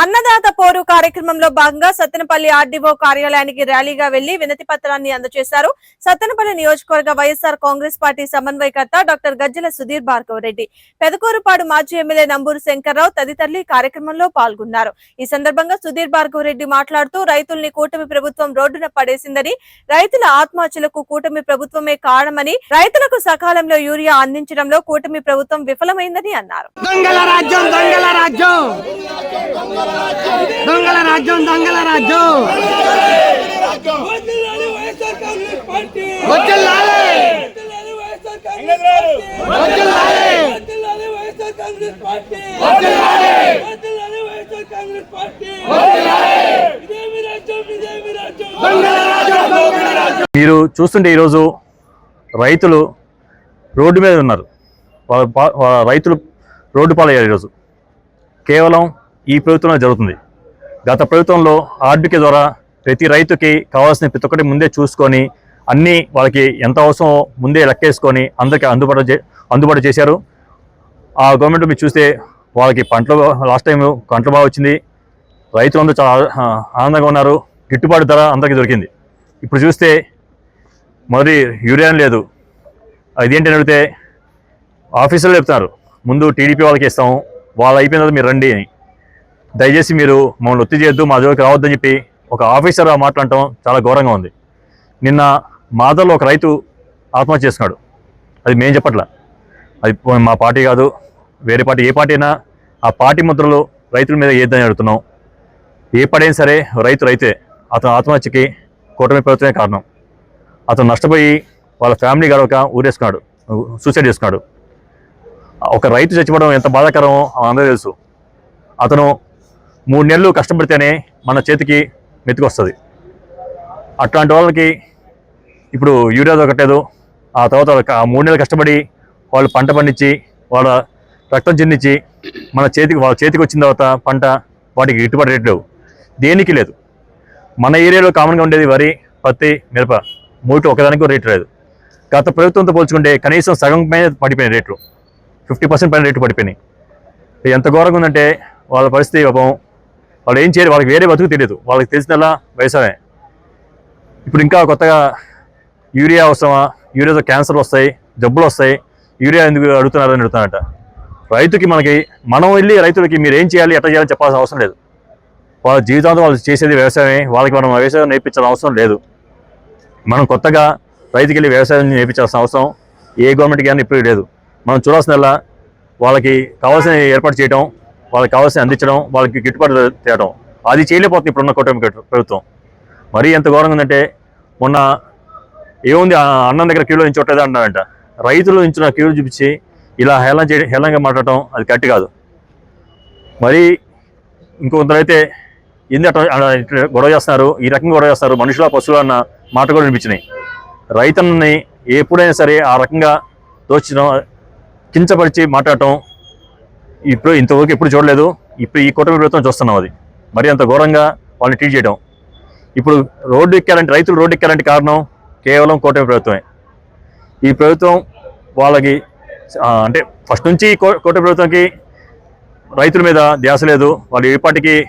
అన్నదాత పోరు కార్యక్రమంలో భాగంగా సత్తెనపల్లి ఆర్డీఓ కార్యాలయానికి ర్యాలీగా వెళ్ళి వినతి పత్రాన్ని అందజేశారు. సత్తెనపల్లి నియోజకవర్గ వైఎస్ఆర్ కాంగ్రెస్ పార్టీ సమన్వయకర్త డాక్టర్ గజ్జల సుధీర్ భార్గవ రెడ్డి పెదకూరుపాడు మాజీ ఎమ్మెల్యే నంబూరు శంకర్రావు తదితరులు ఈ కార్యక్రమంలో పాల్గొన్నారు. ఈ సందర్భంగా సుధీర్ భార్గవ రెడ్డి మాట్లాడుతూ రైతుల్ని కూటమి ప్రభుత్వం రోడ్డున పడేసిందని రైతుల ఆత్మహత్యలకు కూటమి ప్రభుత్వమే కారణమని రైతులకు సకాలంలో యూరియా అందించడంలో కూటమి ప్రభుత్వం విఫలమైందని అన్నారు. దొంగల రాజ్యం దొంగల రాజ్యం. మీరు చూస్తుంటే ఈరోజు రైతులు రోడ్డు మీద ఉన్నారు. వాళ్ళ రైతులు రోడ్డు పాలయ్యారు ఈరోజు. కేవలం ఈ ప్రభుత్వంలో జరుగుతుంది. గత ప్రభుత్వంలో ఆర్బికే ద్వారా ప్రతి రైతుకి కావాల్సిన ప్రతి ఒక్కటి ముందే చూసుకొని అన్నీ వాళ్ళకి ఎంత అవసరమో ముందే లెక్కేసుకొని అందరికీ అందుబాటు చే అందుబాటు చేశారు. ఆ గవర్నమెంట్ మీరు చూస్తే వాళ్ళకి పంటలు లాస్ట్ టైం పంటలు బాగా వచ్చింది. రైతులందరూ చాలా ఆనందంగా ఉన్నారు. గిట్టుబాటు ధర అందరికీ దొరికింది. ఇప్పుడు చూస్తే మొదటి యూరియా లేదు. ఇదేంటి అని అడిగితే ఆఫీసులో చెప్తారు ముందు టీడీపీ వాళ్ళకి ఇస్తాము. వాళ్ళు అయిపోయిన తర్వాత మీరు రండి అని. దయచేసి మీరు మమ్మల్ని ఒత్తి చేయొద్దు మా జోలికి రావద్దని చెప్పి ఒక ఆఫీసర్ మాట్లాడటం చాలా ఘోరంగా ఉంది. నిన్న మాదల్లో ఒక రైతు ఆత్మహత్య చేసుకున్నాడు. అది మేము చెప్పట్లా. అది మా పార్టీ కాదు వేరే పార్టీ ఏ పార్టీ అయినా ఆ పార్టీ ముద్రలు రైతుల మీద ఏదని అడుగుతున్నాం. ఏ పడైనా సరే రైతు రైతే అతను ఆత్మహత్యకి కూటమి ప్రభుత్వమే కారణం. అతను నష్టపోయి వాళ్ళ ఫ్యామిలీ గడవక ఊరేసుకున్నాడు సూసైడ్ చేసుకున్నాడు. ఒక రైతు చచ్చిపోవడం ఎంత బాధాకరమో అందరూ తెలుసు. అతను మూడు నెలలు కష్టపడితేనే మన చేతికి మెతుకొస్తుంది. అట్లాంటి వాళ్ళకి ఇప్పుడు యూరియా దొరకట్లేదు. ఆ తర్వాత మూడు నెలలు కష్టపడి వాళ్ళు పంట పండించి వాళ్ళ రక్తం చెందించి మన చేతికి వాళ్ళ చేతికి వచ్చిన తర్వాత పంట వాటికి గిట్టుబాటు రేట్ లేవు. దేనికి లేదు. మన ఏరియాలో కామన్గా ఉండేది వరి పత్తి మిరప. మూటి ఒకదానికి రేటు లేదు. గత ప్రభుత్వంతో పోల్చుకుంటే కనీసం సగం పైన పడిపోయినాయి రేట్లు. ఫిఫ్టీ పర్సెంట్ పైన రేట్లు పడిపోయినాయి. ఎంత ఘోరంగా ఉందంటే వాళ్ళ పరిస్థితి పాపం వాళ్ళు ఏం చేయరు వాళ్ళకి వేరే బతుకు తెలియదు. వాళ్ళకి తెలిసినలా వ్యవసాయమే ఇప్పుడు ఇంకా కొత్తగా యూరియా అవసరమా? యూరియాతో క్యాన్సర్ వస్తాయి జబ్బులు వస్తాయి. యూరియా ఎందుకు అడుగుతున్నారని అడుగుతానంట రైతుకి మనకి మనం వెళ్ళి రైతులకి మీరు ఏం చేయాలి ఎట్లా చేయాలని చెప్పాల్సిన అవసరం లేదు. వాళ్ళ జీవితాంతం వాళ్ళు చేసేది వ్యవసాయమే. వాళ్ళకి మనం వ్యవసాయం నేర్పించాల్సిన అవసరం లేదు. మనం కొత్తగా రైతుకి వెళ్ళి వ్యవసాయం నేర్పించాల్సిన అవసరం ఏ గవర్నమెంట్కి కానీ ఇప్పుడు లేదు. మనం చూడాల్సిందల్లా వాళ్ళకి కావాల్సిన ఏర్పాటు చేయడం వాళ్ళకి కావాల్సిన అందించడం వాళ్ళకి గిట్టుబాటు తేయడం అది చేయలేకపోతుంది ఇప్పుడున్న కూటమి ప్రభుత్వం. మరీ ఎంత ఘోరంగా ఉందంటే మొన్న ఏముంది ఆ అన్నం దగ్గర క్యూలో నించోట్లేదు అంటారంట రైతులు నించున్న క్యూలు చూపించి ఇలా హేళన చేయడం హేళనంగా మాట్లాడటం అది కరెక్ట్ కాదు. మరి ఇంకొందరైతే ఏంది అట్ట గొడవ చేస్తున్నారు ఈ రకంగా గొడవ చేస్తారు మనుషుల పశువులు అన్న మాట కూడా వినిపించినాయి. రైతులని ఎప్పుడైనా సరే ఆ రకంగా దోచడం కించపరిచి మాట్లాడటం ఇప్పుడు ఇంతవరకు ఎప్పుడు చూడలేదు. ఇప్పుడు ఈ కూటమి ప్రభుత్వం చూస్తున్నాం అది. మరి అంత ఘోరంగా వాళ్ళని ట్రీట్ చేయడం. ఇప్పుడు రోడ్డు ఎక్కాలంటే రైతులు రోడ్డు ఎక్కాలంటే కారణం కేవలం కూటమి ప్రభుత్వమే. ఈ ప్రభుత్వం వాళ్ళకి అంటే ఫస్ట్ నుంచి కో- కూటమి ప్రభుత్వంకి రైతుల మీద ధ్యాస లేదు. వాళ్ళు ఏ పార్టీకి